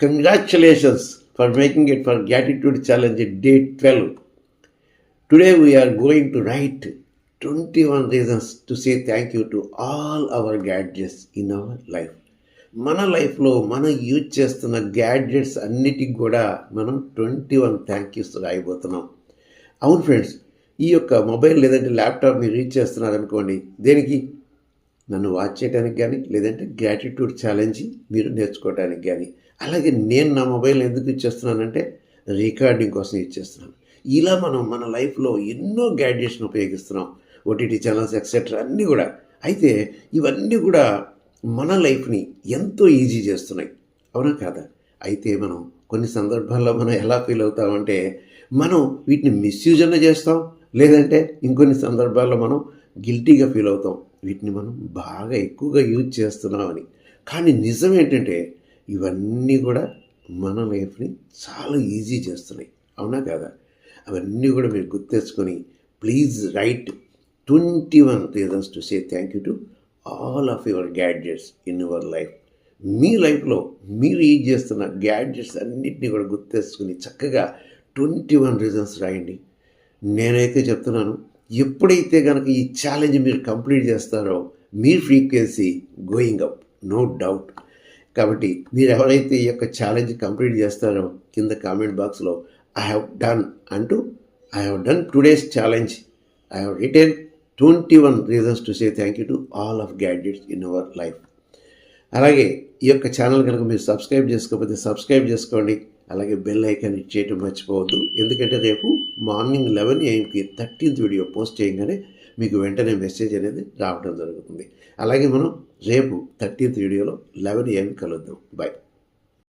Congratulations for making it for Gratitude Challenge day 12. Today we are to write twenty one reasons to say thank you to all our gadgets in our life మన లైఫ్లో మనం use చేస్తున్న gadgets అన్నిటికి కూడా మనం twenty one thank yous రాయిపోతున్నాం అవును friends ఈ యొక్క మొబైల్ లేదంటే ల్యాప్టాప్ మీరు రీచ్ చేస్తున్నారనుకోండి దేనికి నన్ను వాచ్ చేయడానికి కానీ లేదంటే గ్రాటిట్యూడ్ ఛాలెంజ్ మీరు నేర్చుకోవడానికి కానీ అలాగే నేను నా మొబైల్ ఎందుకు ఇచ్చేస్తున్నానంటే రికార్డింగ్ కోసం ఇచ్చేస్తున్నాను. ఇలా మనం మన లైఫ్లో ఎన్నో గ్యాడ్జెట్స్ని ఉపయోగిస్తున్నాం. ఓటీటీ ఛానల్స్ ఎక్సెట్రా అన్నీ కూడా. అయితే ఇవన్నీ కూడా మన లైఫ్ని ఎంతో ఈజీ చేస్తున్నాయి. అవునా కాదా? అయితే మనం కొన్ని సందర్భాల్లో మనం ఎలా ఫీల్ అవుతామంటే మనం వీటిని మిస్యూజ్ అన్న చేస్తాం లేదంటే ఇంకొన్ని సందర్భాల్లో మనం గిల్టీగా ఫీల్ అవుతాం. వీటిని మనం బాగా ఎక్కువగా యూజ్ చేస్తున్నామని. కానీ నిజం ఏంటంటే ఇవన్నీ కూడా మన లైఫ్ని చాలా ఈజీ చేస్తున్నాయి. అవునా కాదా? అవన్నీ కూడా మీరు గుర్తెచ్చుకొని please write twenty one reasons to say thank you to all of your gadgets in your life. మీ లైఫ్లో మీరు యూజ్ చేస్తున్న గ్యాడ్జెట్స్ అన్నింటినీ కూడా గుర్తెచ్చుకుని చక్కగా ట్వంటీ వన్ రీజన్స్ రాయండి. నేనైతే చెప్తున్నాను ఎప్పుడైతే కనుక ఈ ఛాలెంజ్ మీరు కంప్లీట్ చేస్తారో మీ frequency going up no doubt కాబట్టి మీరు ఎవరైతే ఈ యొక్క ఛాలెంజ్ కంప్లీట్ చేస్తారో కింద కామెంట్ బాక్స్లో ఐ హ్యావ్ డన్ అంటూ I have done today's challenge I have written twenty one reasons to say thank you to all of gadgets in our life అలాగే ఈ యొక్క ఛానల్ కనుక మీరు సబ్స్క్రైబ్ చేసుకోకపోతే సబ్స్క్రైబ్ చేసుకోండి. అలాగే బెల్ ఐకాన్ చేయటం మర్చిపోవద్దు. ఎందుకంటే రేపు మార్నింగ్ లెవెన్ ఏఎంకి థర్టీన్త్ వీడియో పోస్ట్ చేయగానే మీకు వెంటనే మెసేజ్ అనేది రావడం జరుగుతుంది. అలాగే మనం రేపు థర్టీన్త్ వీడియోలో లెవెన్ ఏఎం కలుద్దాం. బాయ్